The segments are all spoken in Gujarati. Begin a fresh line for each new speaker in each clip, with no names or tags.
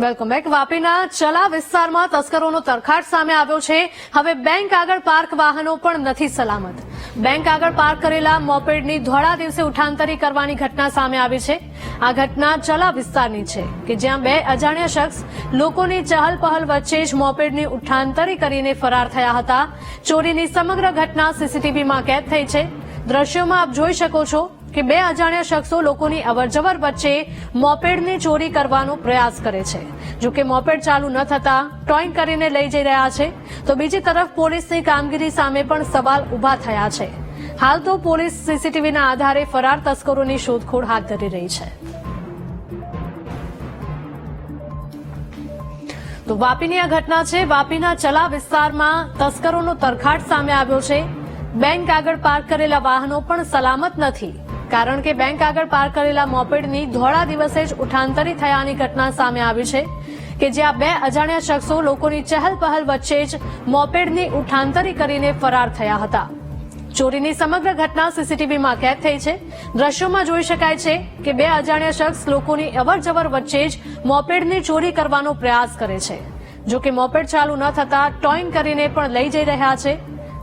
વેલકમ બેક વાપીના ચલા વિસ્તારમાં તસ્કરોનો તરખાટ સામે આવ્યો છે. હવે બેંક આગળ પાર્ક વાહનો પણ નથી સલામત. બેંક આગળ પાર્ક કરેલા મોપેડની ધોળા દિવસે ઉઠાંતરી કરવાની ઘટના સામે આવી છે. આ ઘટના ચલા વિસ્તારની છે કે જ્યાં બે અજાણ્યા શખ્સ લોકોની ચહલ પહલ વચ્ચે જ મોપેડની ઉઠાંતરી કરીને ફરાર થયા હતા. ચોરીની સમગ્ર ઘટના સીસીટીવીમાં કેદ થઈ છે. દ્રશ્યોમાં આપ જોઈ શકો છો કે બે અજાણ્યા શખ્સો લોકોની અવરજવર વચ્ચે મોપેડની ચોરી કરવાનો પ્રયાસ કરે છે. જો કે મોપેડ ચાલુ ન થતા ટોઈંગ કરીને લઈ જઈ રહ્યા છે, તો બીજી તરફ પોલીસની કામગીરી સામે પણ સવાલ ઊભા થયા છે. હાલ તો પોલીસ સીસીટીવીના આધારે ફરાર તસ્કરોની શોધખોળ હાથ ધરી રહી છે. તો વાપીની આ ઘટના છે. વાપીના ચલા વિસ્તારમાં તસ્કરોનો તરખાટ સામે આવ્યો છે. બેંક આગળ પાર્ક કરેલા વાહનો પણ સલામત નથી. કારણ કે બેંક આગળ પાર્ક કરેલા મોપેડની ધોળા દિવસે જ ઉઠાંતરી થયાની ઘટના સામે આવી છે, કે જ્યાં બે અજાણ્યા શખ્સો લોકોની ચહેલ પહલ વચ્ચે જ મોપેડની ઉઠાંતરી કરીને ફરાર થયા હતા. ચોરીની સમગ્ર ઘટના સીસીટીવીમાં કેદ થઈ છે. દ્રશ્યોમાં જોઈ શકાય છે કે બે અજાણ્યા શખ્સ લોકોની અવરજવર વચ્ચે જ મોપેડની ચોરી કરવાનો પ્રયાસ કરે છે. જો કે મોપેડ ચાલુ ન થતા ટોઈંગ કરીને પણ લઈ જઈ રહ્યા છે.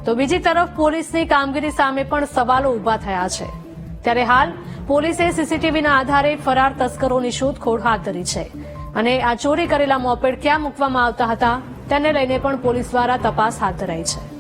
તો બીજી તરફ પોલીસની કામગીરી સામે પણ સવાલો ઊભા થયા છે. ત્યારે હાલ પોલીસે સીસીટીવીના આધારે ફરાર તસ્કરોની શોધખોળ હાથ ધરી છે. અને આ ચોરી કરેલા મોપેડ ક્યાં મૂકવામાં આવતા હતા, તેને લઈને પણ પોલીસ દ્વારા તપાસ હાથ ધરાઈ છે.